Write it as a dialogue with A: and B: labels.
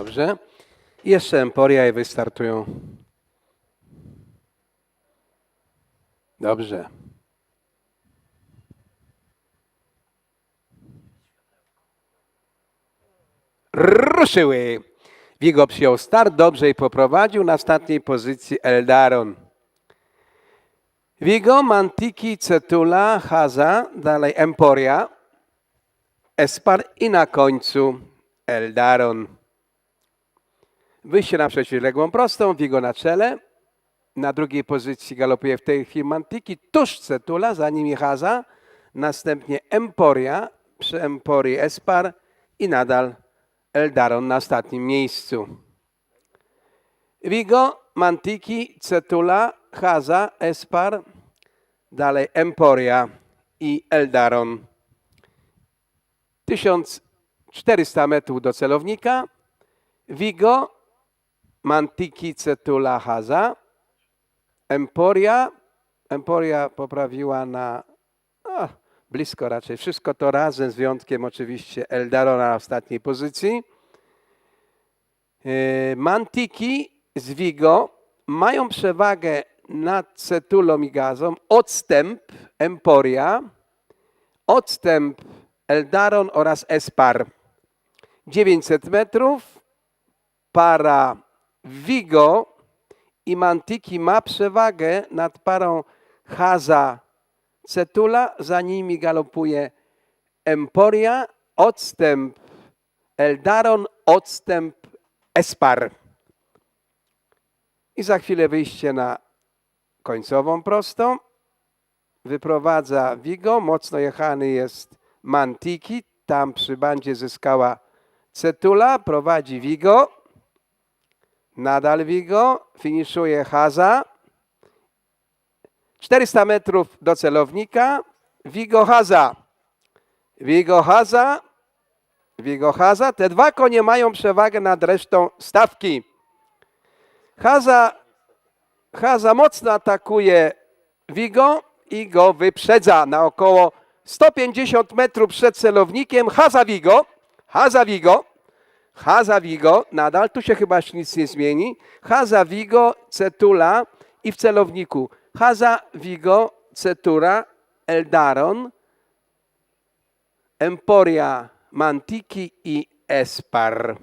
A: Dobrze. I jeszcze Emporia i wystartują. Dobrze. Ruszyły. Wigo przyjął start, dobrze i poprowadził. Na ostatniej pozycji Eldaron. Vigo, Mantiki, Cetula, Haza, dalej Emporia, Espar i na końcu Eldaron. Wyjście na przeciwległą prostą, Vigo na czele. Na drugiej pozycji galopuje w tej chwili Mantiki, tuż Cetula, za nimi Haza, następnie Emporia, przy Emporii Espar i nadal Eldaron na ostatnim miejscu. Vigo, Mantiki, Cetula, Haza, Espar, dalej Emporia i Eldaron. 1400 metrów do celownika. Vigo, Mantiki, Cetula, Haza, Emporia. Emporia poprawiła na blisko raczej. Wszystko to razem, z wyjątkiem oczywiście Eldarona na ostatniej pozycji. Yy, Mantiki z Vigo mają przewagę nad Cetulą i Gazą, odstęp Emporia, odstęp Eldaron oraz Espar. 900 metrów, para Vigo i Mantiki ma przewagę nad parą Haza Cetula, za nimi galopuje Emporia, odstęp Eldaron, odstęp Espar. I za chwilę wyjście na końcową prostą. Wyprowadza Vigo, mocno jechany jest Mantiki, tam przy bandzie zyskała Cetula, prowadzi Vigo, nadal Vigo, finiszuje Haza. 400 metrów do celownika, Vigo Haza. Vigo Haza, Vigo Haza. Te dwa konie mają przewagę nad resztą stawki. Haza, Haza mocno atakuje Vigo i go wyprzedza na około 150 metrów przed celownikiem. Haza Vigo, Haza Vigo, Haza Vigo, nadal tu się chyba nic nie zmieni. Haza Vigo, Cetula i w celowniku Haza Vigo, Cetura, Eldaron, Emporia, Mantiki i Espar.